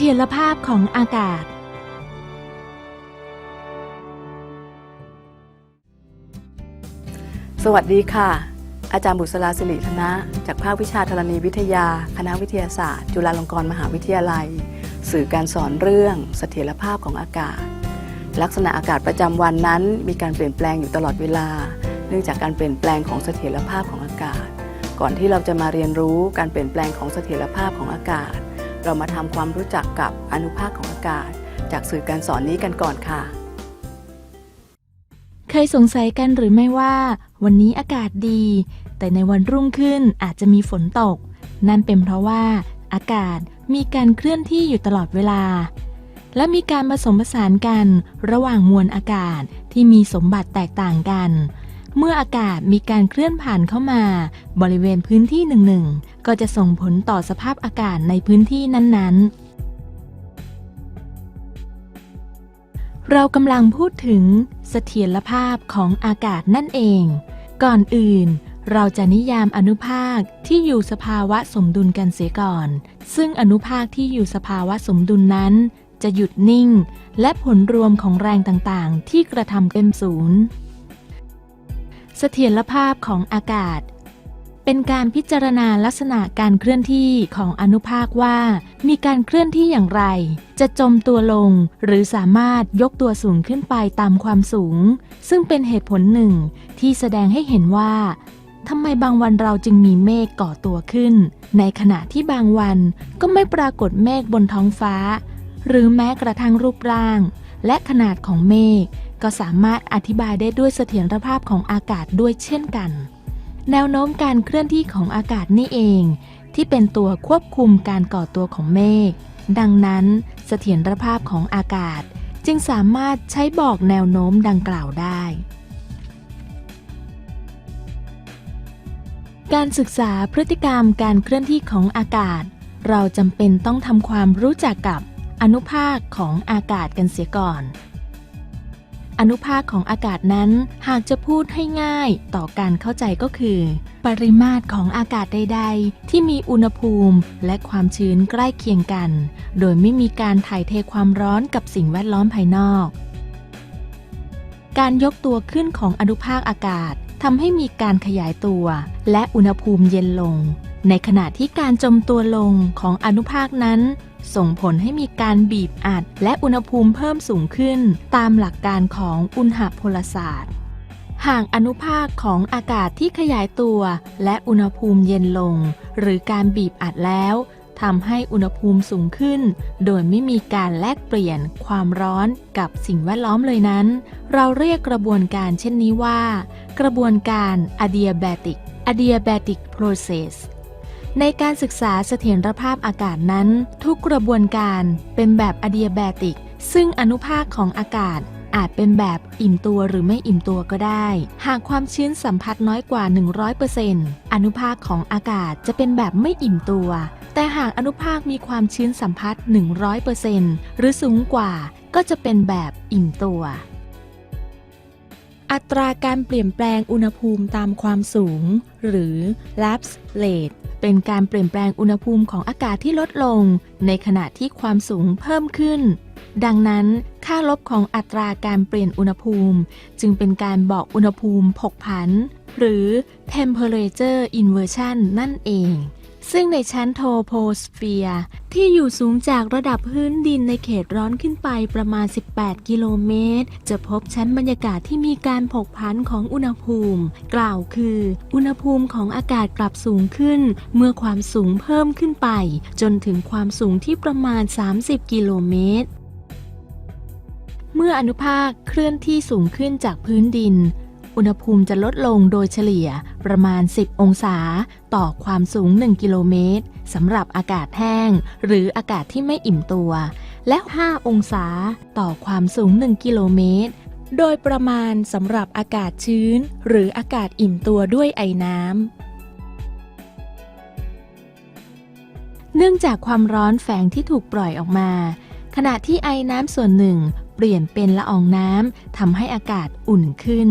ถียรภาพของอากาศ สวัสดีค่ะ อาจารย์บุษราศิริธนะ จากภาควิชาธรณีวิทยา คณะวิทยาศาสตร์ จุฬาลงกรณ์มหาวิทยาลัย สื่อการสอนเรื่องเสถียรภาพของอากาศ ลักษณะอากาศประจำวันนั้น มีการเปลี่ยนแปลงอยู่ตลอดเวลา เนื่องจากการเปลี่ยนแปลงของเสถียรภาพของอากาศ ก่อนที่เราจะมาเรียนรู้การเปลี่ยนแปลงของเสถียรภาพของอากาศ เรามาทำความรู้จักกับอนุภาคของอากาศ จากสื่อการสอนนี้กันก่อนค่ะ เคยสงสัยกันหรือไม่ว่า วันนี้อากาศดี แต่ในวันรุ่งขึ้นอาจจะมีฝนตก นั่นเป็นเพราะว่า อากาศมีการเคลื่อนที่อยู่ตลอดเวลา และมีการผสมผสานกันระหว่างมวลอากาศที่มีสมบัติแตกต่างกัน เมื่ออากาศมีการเคลื่อนผ่านเข้ามา บริเวณพื้นที่หนึ่งๆ ก็จะส่งผลต่อสภาพอากาศในพื้นที่นั้นๆเรากำลังพูดถึงเสถียรภาพของอากาศนั่นเอง ก่อนอื่น เราจะนิยามอนุภาคที่อยู่สภาวะสมดุลกันเสียก่อน ซึ่งอนุภาคที่อยู่สภาวะสมดุลนั้น จะหยุดนิ่ง และผลรวมของแรงต่างๆ ที่กระทำเป็นศูนย์ เสถียรภาพของอากาศ เป็นการพิจารณาลักษณะการเคลื่อนที่ของอนุภาคว่า มีการเคลื่อนที่อย่างไร จะจมตัวลงหรือสามารถยกตัวสูงขึ้นไปตามความสูง ซึ่งเป็นเหตุผลหนึ่งที่แสดงให้เห็นว่าทำไมบางวันเราจึงมีเมฆก่อตัวขึ้น ในขณะที่บางวันก็ไม่ปรากฏเมฆบนท้องฟ้า หรือแม้กระทั่งรูปร่าง และขนาดของเมฆ ก็สามารถอธิบายได้ด้วยเสถียรภาพของอากาศด้วยเช่นกัน แนวโน้มการเคลื่อนที่ของอากาศนี่เอง ที่เป็นตัวควบคุมการก่อตัวของเมฆ ดังนั้นเสถียรภาพของอากาศ จึงสามารถใช้บอกแนวโน้มดังกล่าวได้ การศึกษาพฤติกรรมการเคลื่อนที่ของอากาศ เราจำเป็นต้องทำความรู้จักกับอนุภาคของอากาศกันเสียก่อน อนุภาคของอากาศนั้นหากจะพูดให้ง่ายต่อการเข้าใจก็คือ ปริมาตรของอากาศใด ๆ ที่มีอุณหภูมิและความชื้นใกล้เคียงกัน โดยไม่มีการถ่ายเทความร้อนกับสิ่งแวดล้อมภายนอก การยกตัวขึ้นของอนุภาคอากาศทำให้มีการขยายตัว และอุณหภูมิเย็นลง ในขณะที่การจมตัวลงของอนุภาคนั้น ส่งผลให้มีการบีบอัด และอุณหภูมิเพิ่มสูงขึ้น ตามหลักการของอุณหพลศาสตร์หากอนุภาคของอากาศที่ขยายตัว และอุณหภูมิเย็นลง หรือการบีบอัดแล้วทำให้อุณหภูมิสูงขึ้น โดยไม่มีการแลกเปลี่ยนความร้อนกับสิ่งแวดล้อมเลยนั้น เราเรียกกระบวนการเช่นนี้ว่า กระบวนการ adiabatic adiabatic process ในการศึกษาเสถียรภาพอากาศนั้น ทุกกระบวนการเป็นแบบ adiabatic ซึ่งอนุภาคของอากาศอาจเป็นแบบอิ่มตัวหรือไม่อิ่มตัวก็ได้ หากความชื้นสัมผัสน้อยกว่า 100%อนุภาคของอากาศจะเป็นแบบไม่อิ่มตัว แต่หากอนุภาคมีความชื้นสัมผัส 100%หรือสูงกว่าก็จะเป็นแบบอิ่มตัว อัตราการเปลี่ยนแปลงอุณหภูมิตามความสูง หรือ lapse rate เป็นการเปลี่ยนแปลงอุณหภูมิของอากาศที่ลดลง ในขณะที่ความสูงเพิ่มขึ้น ดังนั้นค่าลบของอัตราการเปลี่ยนอุณหภูมิ จึงเป็นการบอกอุณหภูมิผกผัน หรือ temperature inversion นั่นเอง ซึ่งในชั้นโทโพสเฟียร์ที่อยู่สูงจากระดับพื้นดินในเขตร้อนขึ้นไปประมาณ 18 กิโลเมตร จะพบชั้นบรรยากาศที่มีการผกผันของอุณหภูมิ กล่าวคือ อุณหภูมิของอากาศกลับสูงขึ้น เมื่อความสูงเพิ่มขึ้นไป จนถึงความสูงที่ประมาณ 30 กิโลเมตร เมื่ออนุภาคเคลื่อนที่สูงขึ้นจากพื้นดิน อุณหภูมิจะลดลงโดยเฉลี่ยประมาณ 10 องศา ต่อความสูง 1 กิโลเมตรสำหรับอากาศแห้ง หรืออากาศที่ไม่อิ่มตัว และ 5 องศา ต่อความสูง 1 กิโลเมตร โดยประมาณสำหรับอากาศชื้น หรืออากาศอิ่มตัวด้วยไอน้ำเนื่องจากความร้อนแฝงที่ถูกปล่อยออกมา ขณะที่ไอน้ำส่วนหนึ่ง เปลี่ยนเป็นละอองน้ำทำให้อากาศอุ่นขึ้น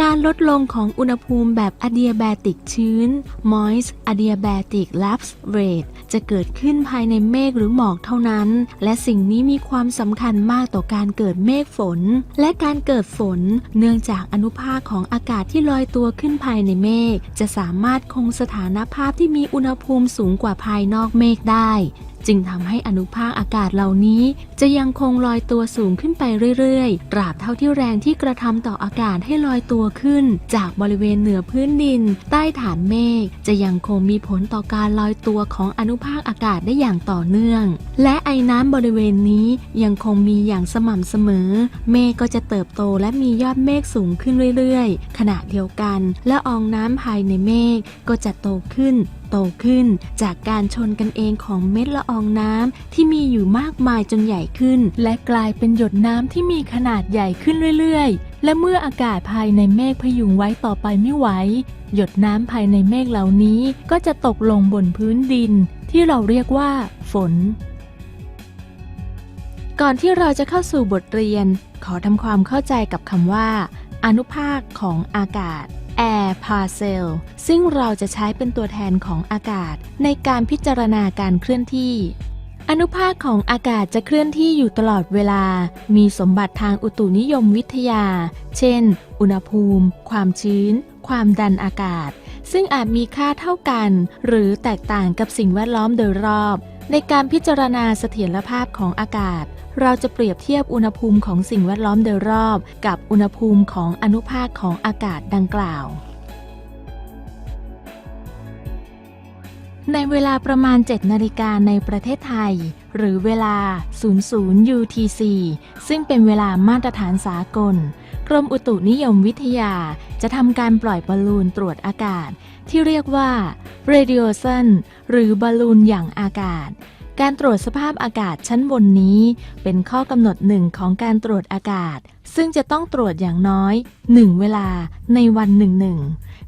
การลดลงของอุณหภูมิแบบ adiabatic ชื้น moist adiabatic lapse rate จะเกิดขึ้นภายในเมฆหรือหมอกเท่านั้น และสิ่งนี้มีความสำคัญมากต่อการเกิดเมฆฝน และการเกิดฝน เนื่องจากอนุภาคของอากาศที่ลอยตัวขึ้นภายในเมฆจะสามารถคงสถานภาพที่มีอุณหภูมิสูงกว่าภายนอกเมฆได้ จึงทำให้อนุภาคอากาศเหล่านี้ จะยังคงลอยตัวสูงขึ้นไปเรื่อยๆ ตราบเท่าที่แรงที่กระทำต่ออากาศให้ลอยตัวขึ้น จากบริเวณเหนือพื้นดิน ใต้ฐานเมฆจะยังคงมีผลต่อการลอยตัวของอนุภาคอากาศได้อย่างต่อเนื่อง และไอ้น้ำบริเวณนี้ยังคงมีอย่างสม่ำเสมอ เมฆก็จะเติบโตและมียอดเมฆสูงขึ้นเรื่อยๆ ขณะเดียวกัน และอองน้ำภายในเมฆก็จะโตขึ้น โตขึ้น จากการชนกันเองของเม็ดละอองน้ำที่มีอยู่มากมายจนใหญ่ขึ้น และกลายเป็นหยดน้ำที่มีขนาดใหญ่ขึ้นเรื่อยๆ และเมื่ออากาศภายในเมฆพยุงไว้ต่อไปไม่ไหวหยดน้ำภายในเมฆเหล่านี้ก็จะตกลงบนพื้นดิน ที่เราเรียกว่า ฝน ก่อนที่เราจะเข้าสู่บทเรียน ขอทำความเข้าใจกับคำว่า อนุภาคของอากาศ air parcel ซึ่งเราจะใช้เป็นตัวแทนของอากาศ ในการพิจารณาการเคลื่อนที่ อนุภาคของอากาศจะเคลื่อนที่อยู่ตลอดเวลา มีสมบัติทางอุตุนิยมวิทยา เช่น อุณหภูมิ ความชื้น ความดันอากาศ ซึ่งอาจมีค่าเท่ากัน หรือแตกต่างกับสิ่งแวดล้อมโดยรอบ ในการพิจารณาเสถียรภาพของอากาศ เราจะเปรียบเทียบอุณหภูมิของสิ่งแวดล้อมโดยรอบ กับอุณหภูมิของอนุภาคของอากาศดังกล่าว ในเวลาประมาณ 7 นาฬิกาในประเทศไทย หรือเวลา 00 UTC ซึ่งเป็นเวลามาตรฐานสากล กรมอุตุนิยมวิทยาจะทำการปล่อยบอลลูนตรวจอากาศ ที่เรียกว่า radiation หรือบอลลูนอย่างอากาศ การตรวจสภาพอากาศชั้นบนนี้ เป็นข้อกำหนดหนึ่งของการตรวจอากาศ ซึ่งจะต้องตรวจอย่างน้อย 1 เวลาในวันหนึ่งหนึ่ง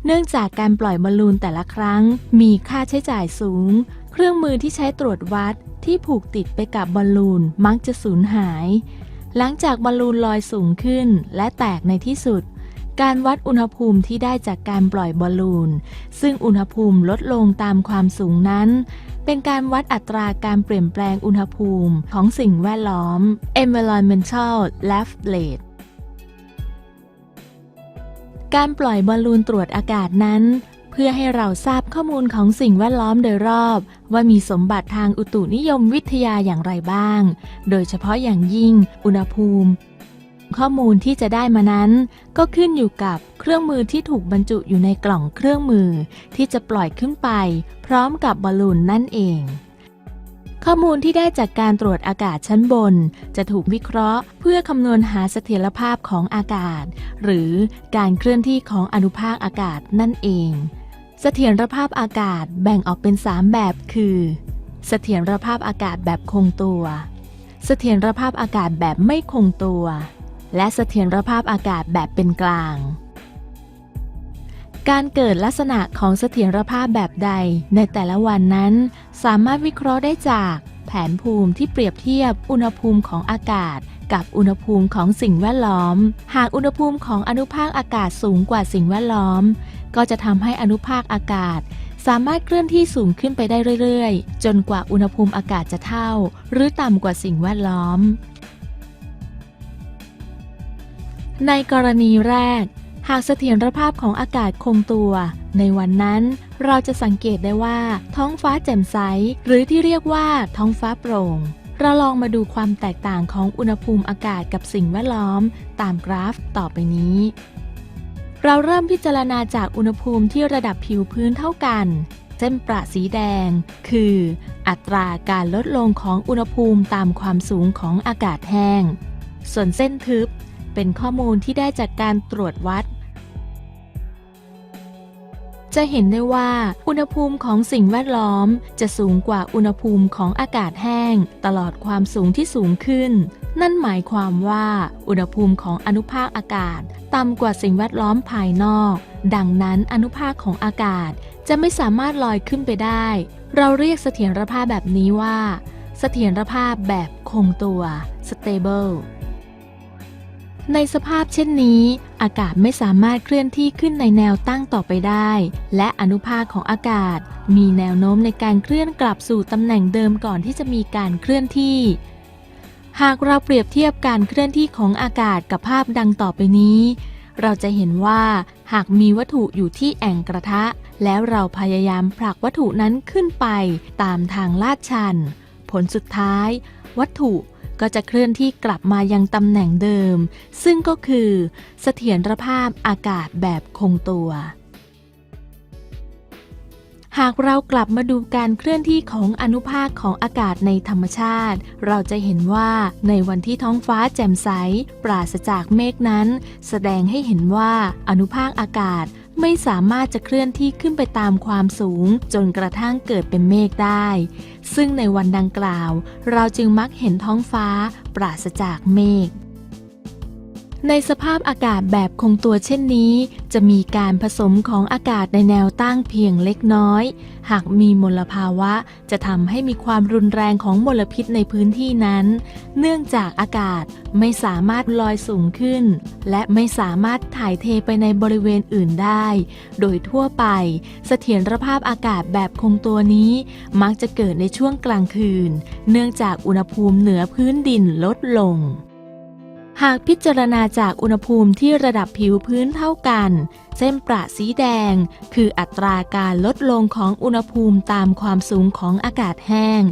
เนื่องจากการปล่อยบอลลูนแต่ละครั้ง มีค่าใช้จ่ายสูง เครื่องมือที่ใช้ตรวจวัดที่ผูกติดไปกับบอลลูนมักจะสูญหาย หลังจากบอลลูนลอยสูงขึ้น และแตกในที่สุด การวัดอุณหภูมิที่ได้จากการปล่อยบอลลูน ซึ่งอุณหภูมิลดลงตามความสูงนั้น เป็นการวัดอัตราการเปลี่ยนแปลงอุณหภูมิของสิ่งแวดล้อม environmental left rate การปล่อยบอลลูนตรวจอากาศนั้น เพื่อให้เราทราบข้อมูลของสิ่งแวดล้อมโดยรอบ ว่ามีสมบัติทางอุตุนิยมวิทยาอย่างไรบ้าง โดยเฉพาะอย่างยิ่ง อุณหภูมิ ข้อมูลที่จะได้มานั้น ก็ขึ้นอยู่กับเครื่องมือที่ถูกบรรจุอยู่ในกล่องเครื่องมือ ที่จะปล่อยขึ้นไป พร้อมกับบอลลูนนั่นเอง ข้อมูลที่ได้จากการตรวจอากาศชั้นบน จะถูกวิเคราะห์ เพื่อคำนวณหาเสถียรภาพของอากาศ หรือการเคลื่อนที่ของอนุภาคอากาศนั่นเองเสถียรภาพอากาศแบ่งออกเป็น 3 แบบคือเสถียรภาพอากาศแบบคงตัว เสถียรภาพอากาศแบบไม่คงตัว และเสถียรภาพอากาศแบบเป็นกลาง การเกิดลักษณะของเสถียรภาพแบบใดในแต่ละวันนั้น สามารถวิเคราะห์ได้จากแผนภูมิที่เปรียบเทียบอุณหภูมิของอากาศ กับอุณหภูมิของสิ่งแวดล้อม หากอุณหภูมิของอนุภาคอากาศสูงกว่าสิ่งแวดล้อม ก็จะทำให้อนุภาคอากาศ สามารถเคลื่อนที่สูงขึ้นไปได้เรื่อย ๆ จนกว่าอุณหภูมิอากาศจะเท่า หรือต่ำกว่าสิ่งแวดล้อม ในกรณีแรก หากเสถียรภาพของอากาศคงตัว ในวันนั้นเราจะสังเกตได้ว่า ท้องฟ้าแจ่มใส หรือที่เรียกว่าท้องฟ้าโปร่ง เราลองมาดูความแตกต่างของอุณหภูมิอากาศกับสิ่งแวดล้อม ตามกราฟต่อไปนี้ เราเริ่มพิจารณาจากอุณหภูมิที่ระดับผิวพื้นเท่ากันเส้นประสีแดง คือ อัตราการลดลงของอุณหภูมิตามความสูงของอากาศแห้ง ส่วนเส้นทึบ เป็นข้อมูลที่ได้จากการตรวจวัด จะเห็นได้ว่าอุณหภูมิของสิ่งแวดล้อม จะสูงกว่าอุณหภูมิของอากาศแห้ง ตลอดความสูงที่สูงขึ้น นั่นหมายความว่าอุณหภูมิของอนุภาคอากาศต่ำกว่าสิ่งแวดล้อมภายนอก ดังนั้นอนุภาคของอากาศจะไม่สามารถลอยขึ้นไปได้ เราเรียกเสถียรภาพแบบนี้ว่า เสถียรภาพแบบคงตัว stable ในสภาพเช่นนี้ อากาศไม่สามารถเคลื่อนที่ขึ้นในแนวตั้งต่อไปได้ และอนุภาคของอากาศ มีแนวโน้มในการเคลื่อนกลับสู่ตำแหน่งเดิมก่อนที่จะมีการเคลื่อนที่ หากเราเปรียบเทียบการเคลื่อนที่ของอากาศกับภาพดังต่อไปนี้ เราจะเห็นว่าหากมีวัตถุอยู่ที่แอ่งกระทะ แล้วเราพยายามผลักวัตถุนั้นขึ้นไปตามทางลาดชัน ผลสุดท้าย วัตถุ ก็จะเคลื่อนที่กลับมายังตำแหน่งเดิม ซึ่งก็คือเสถียรภาพอากาศแบบคงตัว หากเรากลับมาดูการเคลื่อนที่ของอนุภาคของอากาศในธรรมชาติ เราจะเห็นว่าในวันที่ท้องฟ้าแจ่มใส ปราศจากเมฆนั้น แสดงให้เห็นว่าอนุภาคอากาศ ไม่สามารถจะเคลื่อนที่ขึ้นไปตามความสูง จนกระทั่งเกิดเป็นเมฆได้ ซึ่งในวันดังกล่าว เราจึงมักเห็นท้องฟ้าปราศจากเมฆ ในสภาพอากาศแบบคงตัวเช่นนี้ จะมีการผสมของอากาศในแนวตั้งเพียงเล็กน้อย หากมีมลภาวะจะทำให้มีความรุนแรงของมลพิษในพื้นที่นั้น เนื่องจากอากาศไม่สามารถลอยสูงขึ้น และไม่สามารถถ่ายเทไปในบริเวณอื่นได้ โดยทั่วไป เสถียรภาพอากาศแบบคงตัวนี้ มักจะเกิดในช่วงกลางคืน เนื่องจากอุณหภูมิเหนือพื้นดินลดลง หากพิจารณาจากอุณหภูมิที่ระดับผิวพื้นเท่ากัน เส้นประสีแดง คืออัตราการลดลงของอุณหภูมิตามความสูงของอากาศแห้ง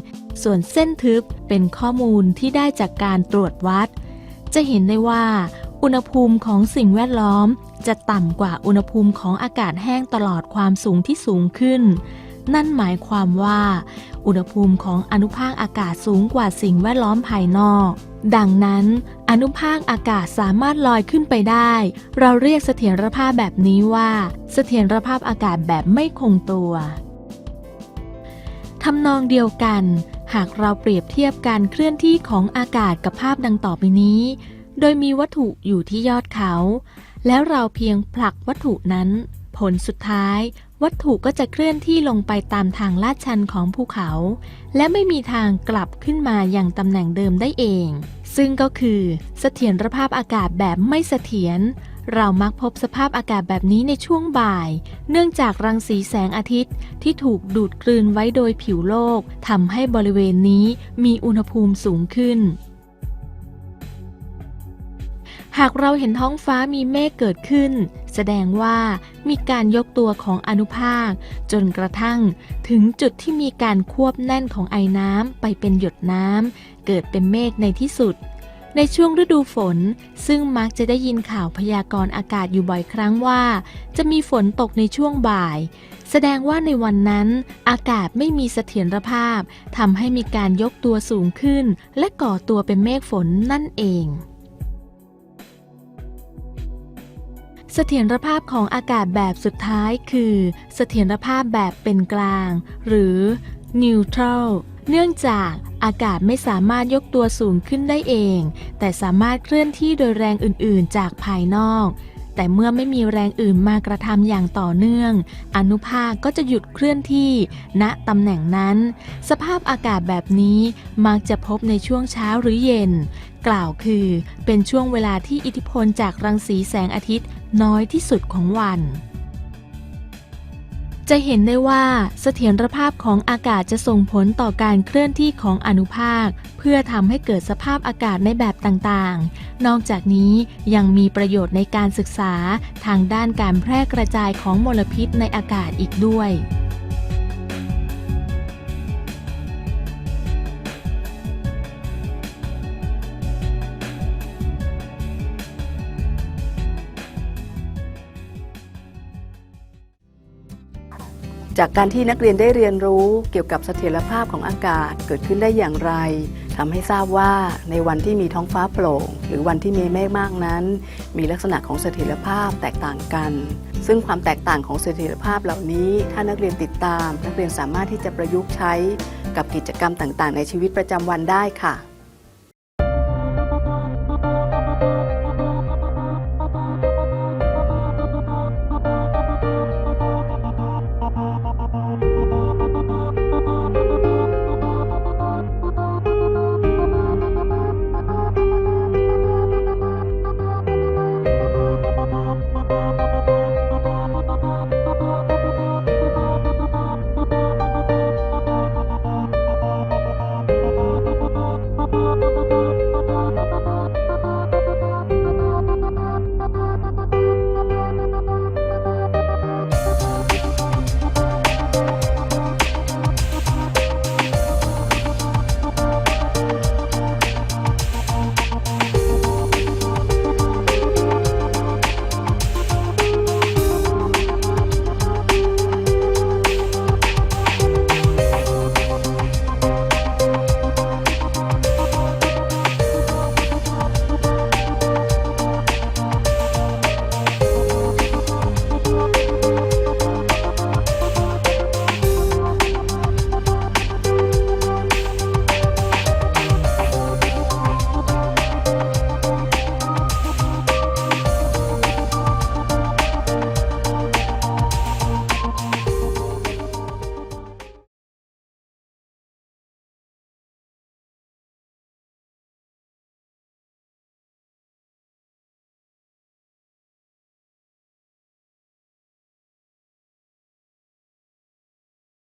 ส่วนเส้นทึบเป็นข้อมูลที่ได้จากการตรวจวัด จะเห็นได้ว่า อุณหภูมิของสิ่งแวดล้อม จะต่ำกว่าอุณหภูมิของอากาศแห้งตลอดความสูงที่สูงขึ้น นั่นหมายความว่า อุณหภูมิของอนุภาคอากาศสูงกว่าสิ่งแวดล้อมภายนอก ดังนั้น อนุภาคอากาศสามารถลอยขึ้นไปได้ เราเรียกเสถียรภาพแบบนี้ว่า เสถียรภาพอากาศแบบไม่คงตัวทำนองเดียวกัน หากเราเปรียบเทียบการเคลื่อนที่ของอากาศกับภาพดังต่อไปนี้ โดยมีวัตถุอยู่ที่ยอดเขา แล้วเราเพียงผลักวัตถุนั้น ผลสุดท้าย วัตถุก็จะเคลื่อนที่ลงไปตามทางลาดชันของภูเขา และไม่มีทางกลับขึ้นมาอย่างตำแหน่งเดิมได้เอง ซึ่งก็คือเสถียรภาพอากาศแบบไม่เสถียรเรามักพบสภาพอากาศแบบนี้ในช่วงบ่าย เนื่องจากรังสีแสงอาทิตย์ที่ถูกดูดกลืนไว้โดยผิวโลกทำให้บริเวณนี้มีอุณหภูมิสูงขึ้น หากเราเห็นท้องฟ้ามีเมฆเกิดขึ้น แสดงว่ามีการยกตัวของอนุภาค จนกระทั่งถึงจุดที่มีการควบแน่นของไอน้ำไปเป็นหยดน้ำเกิดเป็นเมฆในที่สุด ในช่วงฤดูฝน ซึ่งมักจะได้ยินข่าวพยากรณ์อากาศอยู่บ่อยครั้งว่า จะมีฝนตกในช่วงบ่าย แสดงว่าในวันนั้น อากาศไม่มีเสถียรภาพทำให้มีการยกตัวสูงขึ้น และก่อตัวเป็นเมฆฝนนั่นเอง เสถียรภาพของอากาศแบบสุดท้ายคือเสถียรภาพแบบเป็นกลาง หรือ neutral เนื่องจากอากาศไม่สามารถยกตัวสูงขึ้นได้เอง แต่สามารถเคลื่อนที่โดยแรงอื่นๆ จากภายนอก แต่เมื่อไม่มีแรงอื่นมากระทำอย่างต่อเนื่อง อนุภาคก็จะหยุดเคลื่อนที่ ณตำแหน่งนั้น สภาพอากาศแบบนี้มักจะพบในช่วงเช้าหรือเย็น กล่าวคือเป็นช่วงเวลาที่อิทธิพลจากรังสีแสงอาทิตย์น้อยที่สุดของวัน จะเห็นได้ว่าเสถียรภาพของอากาศจะส่งผลต่อการเคลื่อนที่ของอนุภาค เพื่อทำให้เกิดสภาพอากาศในแบบต่างๆ นอกจากนี้ยังมีประโยชน์ในการศึกษาทางด้านการแพร่กระจายของมลพิษในอากาศอีกด้วย จากการที่นักเรียนได้เรียนรู้เกี่ยวกับเสถียรภาพของอากาศเกิดขึ้นได้อย่างไรทำให้ทราบว่าในวันที่มีท้องฟ้าโปร่ง หรือวันที่มีเมฆมากนั้น มีลักษณะของเสถียรภาพแตกต่างกัน ซึ่งความแตกต่างของเสถียรภาพเหล่านี้ ถ้านักเรียนติดตาม นักเรียนสามารถที่จะประยุกต์ใช้กับกิจกรรมต่างๆ ในชีวิตประจำวันได้ค่ะ